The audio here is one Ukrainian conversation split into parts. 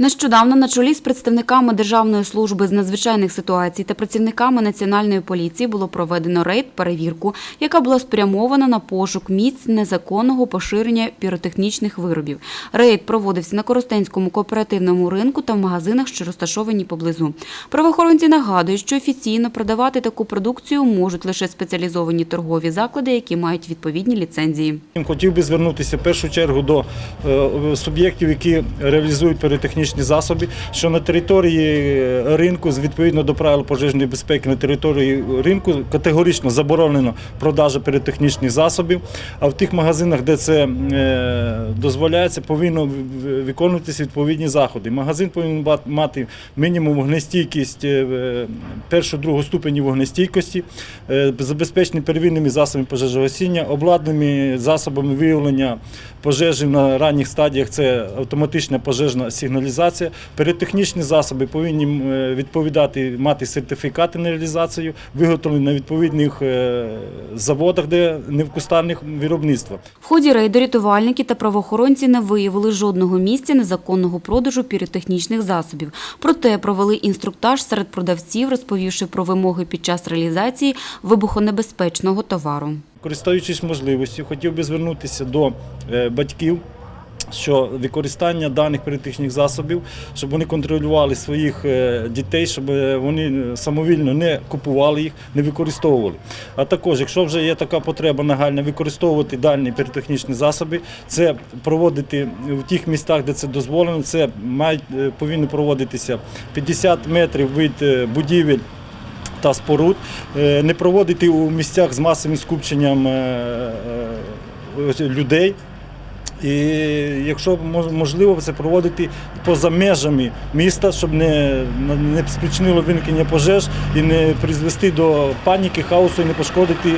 Нещодавно на чолі з представниками Державної служби з надзвичайних ситуацій та працівниками Національної поліції було проведено рейд-перевірку, яка була спрямована на пошук місць незаконного поширення піротехнічних виробів. Рейд проводився на Коростенському кооперативному ринку та в магазинах, що розташовані поблизу. Правоохоронці нагадують, що офіційно продавати таку продукцію можуть лише спеціалізовані торгові заклади, які мають відповідні ліцензії. Хотів би звернутися в першу чергу до е, суб'єктів, які реалізують піротехнічні засоби, що на території ринку, з- відповідно до правил пожежної безпеки, на території ринку категорично заборонено продажа піротехнічних засобів. А в тих магазинах, де це е, дозволяється, повинно виконуватися відповідні заходи. Магазин повинен мати мінімум вогнестійкість е, е, першого-другого ступені вогнестійкості, е, забезпечені первинними засобами пожежогасіння, обладнаними засобами виявлення пожежі на ранніх стадіях. Це автоматична пожежна сигналізація. Піротехнічні засоби повинні е, відповідати, мати сертифікати на реалізацію, виготовлені на відповідних е, заводах, де не в кустарних виробництвах. В ході рейду рятувальники та правоохоронці не виявили жодного місця незаконного продажу піротехнічних засобів. Проте провели інструктаж серед продавців, розповівши про вимоги під час реалізації вибухонебезпечного товару. Користуючись можливістю, хотів би звернутися до е, батьків. Що використання даних піротехнічних засобів, щоб вони контролювали своїх е, дітей, щоб е, вони самовільно не купували їх, не використовували. А також, якщо вже є така потреба нагальна використовувати дані піротехнічні засоби, це проводити в тих містах, де це дозволено. Це е, повинно проводитися 50 метрів від е, будівель та споруд, е, не проводити у місцях з масовим скупченням е, е, людей. І якщо мож- можливо, це проводити поза межами міста, щоб не, не спричинило виникнення пожеж і не призвести до паніки, хаосу і не пошкодити,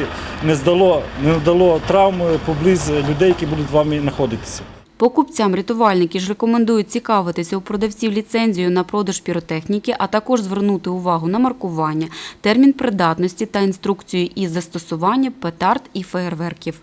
не здало, не надало травм поблизу людей, які будуть вами знаходитися. Покупцям рятувальники ж рекомендують цікавитися у продавців ліцензію на продаж піротехніки, а також звернути увагу на маркування, термін придатності та інструкцію із застосування петард і феєрверків.